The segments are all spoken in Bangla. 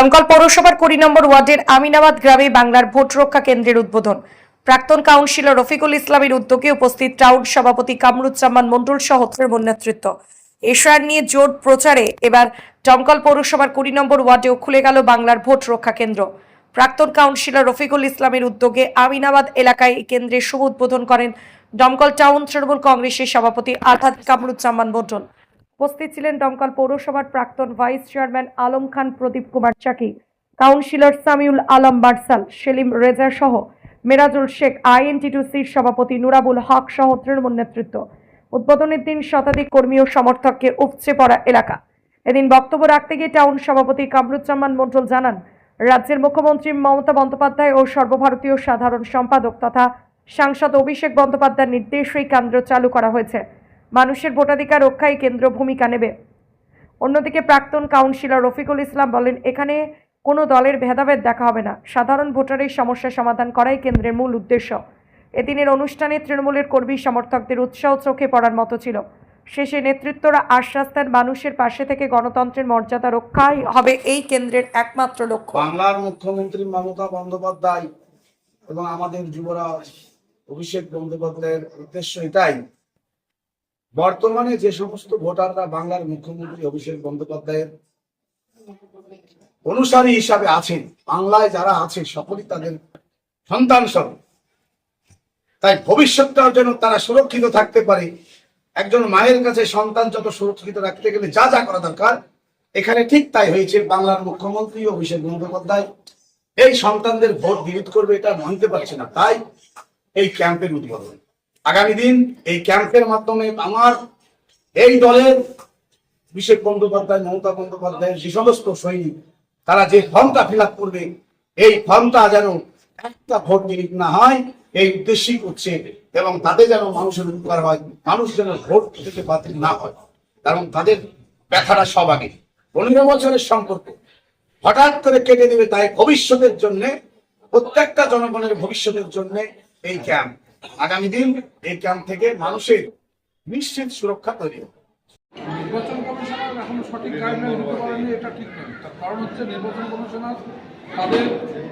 দমকল পৌরসভার কুড়ি নম্বর ওয়ার্ডের আমিনাবাদ গ্রামে বাংলার ভোট রক্ষা কেন্দ্রের উদ্বোধন। প্রাক্তন কাউন্সিলর রফিকুল ইসলামের উদ্যোগে উপস্থিত টাউন সভাপতি কামরুজ্জামান মণ্ডল সহ তৃণমূল নেতৃত্ব। এশার নিয়ে জোট প্রচারে এবার দমকল পৌরসভার কুড়ি নম্বর ওয়ার্ডেও খুলে গেল বাংলার ভোট রক্ষা কেন্দ্র। প্রাক্তন কাউন্সিলর রফিকুল ইসলামের উদ্যোগে আমিনাবাদ এলাকায় এই কেন্দ্রের শুভ উদ্বোধন করেন দমকল টাউন তৃণমূল কংগ্রেসের সভাপতি আলহাদ কামরুজ্জামান মণ্ডল। উপস্থিত ছিলেন দমকল পৌরসভার প্রাক্তন vice chairman Alam Khan, Pradip Kumar Chaki, councillor Samiul Alam Barsal, Selim Reza সহ মেরাজুল শেখ, আইএনটিটুসির সভাপতি নুরাবুল হক সহ তৃণমূল নেতৃত্ব। উদ্বোধনের দিন শতাধিক কর্মী ও সমর্থককে উপচে পড়া এলাকা। এদিন বক্তব্য রাখতে গিয়ে টাউন সভাপতি কামরুজ্জামান মণ্ডল জানান, রাজ্যের মুখ্যমন্ত্রী মমতা বন্দ্যোপাধ্যায় ও সর্বভারতীয় সাধারণ সম্পাদক তথা সাংসদ অভিষেক বন্দ্যোপাধ্যায়ের নির্দেশেই কেন্দ্র চালু করা হয়েছে। মানুষের ভোটাধিকার রক্ষায় কেন্দ্র ভূমিকা নেবে। অন্যদিকে প্রাক্তন কাউন্সিলর রফিকুল ইসলাম বলেন, এখানে কোনো দলের ভেদাভেদ দেখা হবে না। সাধারণ ভোটারের সমস্যা সমাধান করাই কেন্দ্রের মূল উদ্দেশ্য। এদিনের অনুষ্ঠানে তৃণমূলের কর্মী সমর্থকদের উৎসাহ চোখে পড়ার মতো ছিল। শেষে নেতৃত্বরা আশ্বাস দেন, মানুষের পাশে থেকে গণতন্ত্রের মর্যাদা রক্ষাই হবে এই কেন্দ্রের একমাত্র লক্ষ্য। বাংলার মুখ্যমন্ত্রী মমতা বন্দ্যোপাধ্যায় এবং আমাদের যুবরাজ অভিষেক বন্দ্যোপাধ্যায়ের উদ্দেশ্য এটাই বর্তমানে যে সমস্ত ভোটাররা বাংলার মুখ্যমন্ত্রী অভিষেক বন্দ্যোপাধ্যায়ের অনুসারী হিসাবে আছেন, বাংলায় যারা আছে, সকলেই তাদের সন্তান স্বরূপ। তাই ভবিষ্যৎটার জন্য তারা সুরক্ষিত থাকতে পারে। একজন মায়ের কাছে সন্তান যত সুরক্ষিত রাখতে গেলে যা যা করা দরকার, এখানে ঠিক তাই হয়েছে, বাংলার মুখ্যমন্ত্রী অভিষেক বন্দ্যোপাধ্যায় এই সন্তানদের ভোট বিরোধ করবে এটা মানতে পারছে না। তাই এই ক্যাম্পের উদ্বোধন। আগামী দিন এই ক্যাম্পের মাধ্যমে আমার এই দলের অভিষেক বন্দ্যোপাধ্যায়, মমতা বন্দ্যোপাধ্যায়ের যে সমস্ত সৈনিক, তারা যে ফর্মটা ফিল করবে, এই ফর্মটা যেন একটা ভোট বিলীন না হয়, এই উদ্দেশ্যই করছে এবং তাদের যেন মানুষের উপকার হয়, মানুষ যেন ভোট থেকে বাতিল না হয়, কারণ তাদের ব্যথাটা সব আগে। পনেরো বছরের সম্পর্ক, হঠাৎ করে কেটে দেবে তাই ভবিষ্যতের জন্য, প্রত্যেকটা জনগণের ভবিষ্যতের জন্য এই ক্যাম্প আগামী দিন এই ক্যাম্প থেকে মানুষের নিশ্চিত সুরক্ষা তৈরি হবে। নির্বাচন কমিশনার এখন সঠিক গাইডলাইন দিতে পারেনি, এটা ঠিক নয়। তার কারণ হচ্ছে নির্বাচন কমিশনার তাদের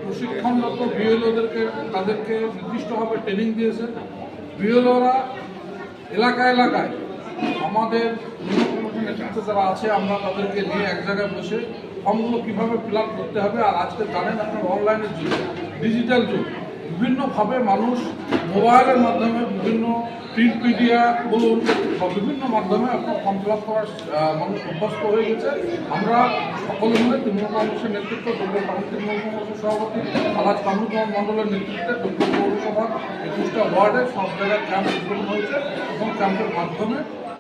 প্রশিক্ষণরত বিএলওদেরকে, তাদেরকে নির্দিষ্টভাবে ট্রেনিং দিয়েছে। বিএলওরা এলাকা এলাকায় আমাদের নেতৃত্বে যারা আছে, আমরা তাদেরকে নিয়ে এক জায়গায় বসে ফর্মগুলো কীভাবে ফিল করতে হবে, আর আজকে জানেন আপনার অনলাইনের যুগ ডিজিটাল যুগ। বিভিন্নভাবে মানুষ মোবাইলের মাধ্যমে বিভিন্ন প্রিন্ট মিডিয়া বলুন বা বিভিন্ন মাধ্যমে আপনার ফর্ম ফিল আপ করার মানুষ অভ্যস্ত হয়ে গেছে। আমরা সকলে মিলে তৃণমূল কংগ্রেসের নেতৃত্ব বাংলা তৃণমূল কংগ্রেসের সভাপতি আলাজ কামরুজ্জামান মণ্ডলের নেতৃত্বে দক্ষিণ পৌরসভার একুশটা ওয়ার্ডে সব জায়গায় ক্যাম্প উদ্বোধন হয়েছে এবং ক্যাম্পের মাধ্যমে